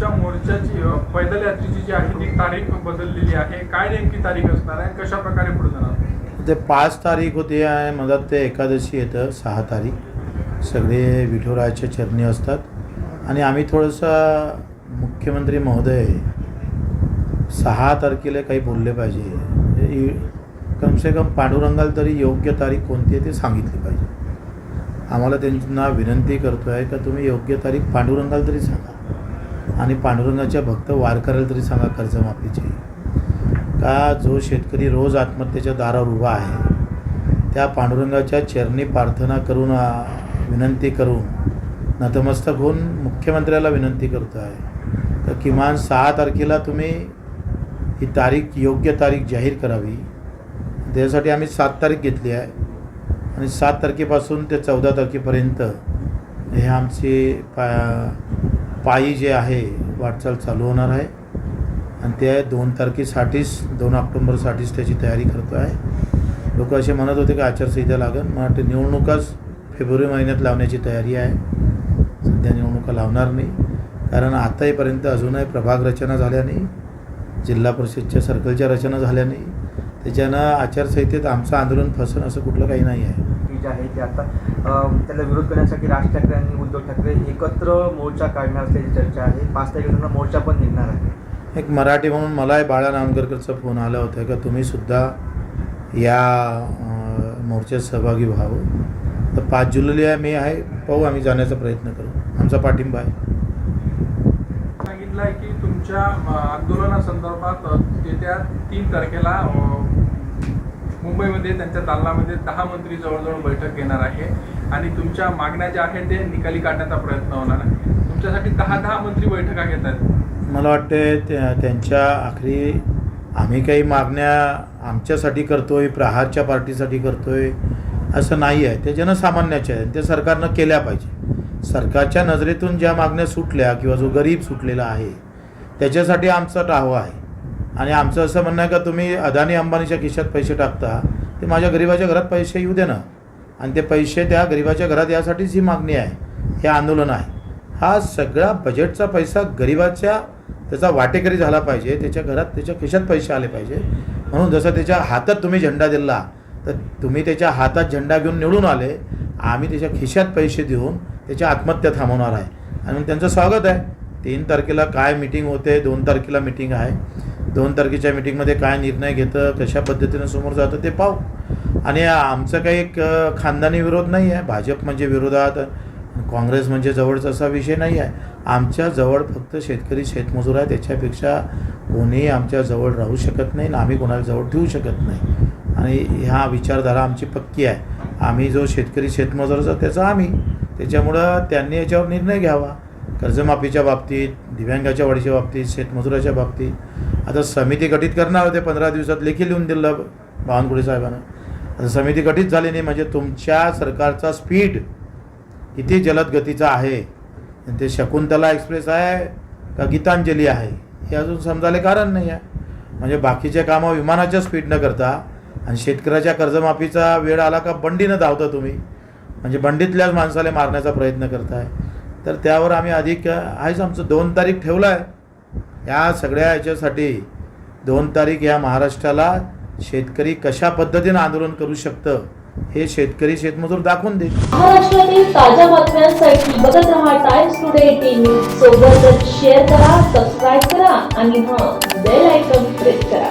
तुमच्या मोर्चाची पैदल यात्रेची जी आहे ती तारीख बदललेली आहे काय नेमकी तारीख असणार आहे कशा प्रकारे पुढे जाणार ते पाच तारीख होती आणि मला ते एकादशी येतं सहा तारीख. सगळे विठुरायाच्या चरणी असतात. आणि आम्ही थोडंसं मुख्यमंत्री महोदय सहा तारखेला काही बोलले पाहिजे. इ- कमसे कम पांडुरंगाला तरी योग्य तारीख कोणती आहे ते सांगितली पाहिजे. आम्हाला त्यांना विनंती करतो आहे का तुम्ही योग्य तारीख पांडुरंगाला तरी सांगा. आणि पांडुरंगाच्या भक्त वारकऱ्याला तरी सांगा कर्जमाफीची. का जो शेतकरी रोज आत्महत्येच्या दारावर उभा आहे त्या पांडुरंगाच्या चरणी प्रार्थना करून विनंती करून नतमस्तक होऊन मुख्यमंत्र्याला विनंती करतो आहे. तर किमान सहा तारखेला तुम्ही ही तारीख योग्य तारीख जाहीर करावी. त्यासाठी आम्ही सात तारीख घेतली आहे. आणि सात तारखेपासून ते चौदा तारखेपर्यंत हे आमचे पा पायी जे आहे वाटचाल चालू होणार आहे. आणि ते दोन तारखेसाठीच दोन ऑक्टोंबरसाठीच त्याची तयारी करतो आहे. लोक असे म्हणत होते की आचारसंहिता लागेल. मला वाटतं निवडणुकाच फेब्रुवारी महिन्यात लावण्याची तयारी आहे. सध्या निवडणुका लावणार नाही. कारण आताहीपर्यंत अजूनही प्रभाग रचना झाल्या नाही. जिल्हा परिषदच्या सर्कलच्या रचना झाल्या नाही. त्याच्यानं आचारसंहितेत आमचं आंदोलन फसन असं कुठलं काही नाही आहे. की जे आहे ते आता अं, त्याला विरोध करण्यासाठी राज ठाकरे आणि उद्धव ठाकरे एकत्र मोर्चा काढणार असल्याची चर्चा आहे. पाच तारखेला मोर्चा पण निघणार आहे. एक मराठी म्हणून मलाही बाळा नांदगरकरचा फोन आला होता का तुम्ही सुद्धा या मोर्चात सहभागी व्हावं. तर पाच जुलैला मी आहे पाहू आम्ही जाण्याचा प्रयत्न करू. आमचा पाठिंबा आहे. सांगितलं आहे की तुमच्या आंदोलनासंदर्भात येत्या तीन तारखेला मुंबईमध्ये त्यांच्या दालनामध्ये दहा मंत्री जवळजवळ बैठक घेणार आहे. आणि तुमच्या मागण्या ज्या आहेत ते निकाली काढण्याचा प्रयत्न होणार आहे. तुमच्यासाठी दहा दहा मंत्री बैठका घेत आहेत. मला वाटते त्या त्यांच्या आखरी आम्ही काही मागण्या आमच्यासाठी करतोय प्रहारच्या पार्टीसाठी करतोय असं नाही आहे. ते जनसामान्याच्या आहे ते सरकारनं केल्या पाहिजे. सरकारच्या नजरेतून ज्या मागण्या सुटल्या किंवा जो गरीब सुटलेला आहे त्याच्यासाठी आमचा टाहवा आहे. आणि आमचं असं म्हणणं आहे का तुम्ही अदानी अंबानीच्या खिशात पैसे टाकता ते माझ्या गरिबाच्या घरात पैसे येऊ दे ना. आणि ते पैसे त्या गरिबाच्या घरात यासाठीच ही मागणी आहे हे आंदोलन आहे. हा सगळा बजेटचा पैसा गरिबाच्या त्याचा वाटेकरी झाला पाहिजे त्याच्या घरात त्याच्या खिशात पैसे आले पाहिजे. म्हणून जसं त्याच्या हातात तुम्ही झेंडा दिला तर तुम्ही त्याच्या हातात झेंडा घेऊन निवडून आले आम्ही त्याच्या खिशात पैसे देऊन त्याच्या आत्महत्या थांबवणार आहे. आणि मग त्यांचं स्वागत आहे. तीन तारखेला काय मिटिंग होते दोन तारखेला मिटिंग आहे. दोन तारखेच्या मिटिंगमध्ये काय निर्णय घेतं कशा पद्धतीनं समोर जातं ते पाहू. आणि आमचं काही एक खानदानी विरोध नाही आहे भाजप म्हणजे विरोधात काँग्रेस म्हणजे जवळचा असा विषय नाही आहे आमच्या जवळ फक्त शेतकरी शेतमजूर आहे त्याच्यापेक्षा कोणीही आमच्या जवळ राहू शकत नाही आणि आम्ही कोणाला जवळ ठेवू शकत नाही. आणि ह्या विचारधारा आमची पक्की आहे. आम्ही जो शेतकरी शेतमजुराचा त्याचा आम्ही. त्याच्यामुळं त्यांनी याच्यावर निर्णय घ्यावा. कर्जमाफीच्या बाबतीत दिव्यांगाच्या वाढीच्या बाबतीत शेतमजुराच्या बाबतीत. आता समिती गठीत करणार होते पंधरा दिवसात लेखी लिहून दिलं बावनकुळे साहेबांना. आता समिती गठीत झाली नाही म्हणजे तुमच्या सरकारचा स्पीड किती जलद गतीचा आहे? आणि ते शकुंतला एक्सप्रेस आहे का गीतांजली आहे? हे अजून समजायला कारण नाही आहे. म्हणजे बाकीचे कामं विमानाच्या स्पीडनं करता आणि शेतकऱ्याच्या कर्जमाफीचा वेळ आला का बंडीनं धावता तुम्ही? म्हणजे बंडीतल्याच माणसाला मारण्याचा प्रयत्न करताय. तर त्यावर आम्ही अधिक आहेच आमचं दोन तारीख ठेवलं आहे या सगळ्या याच्यासाठी दोन तारीख या महाराष्ट्राला शेतकरी कशा पद्धतीनं आंदोलन करू शकतं हे शेतकरी शेतमजूर दाखवून देईल. महाराष्ट्रातील ताज्या बातम्यांसाठी बघत रहा टाइम्स टुडे टीव्ही सोबतच शेअर करा सबस्क्राईब करा आणि हां बेल आयकॉन प्रेस करा.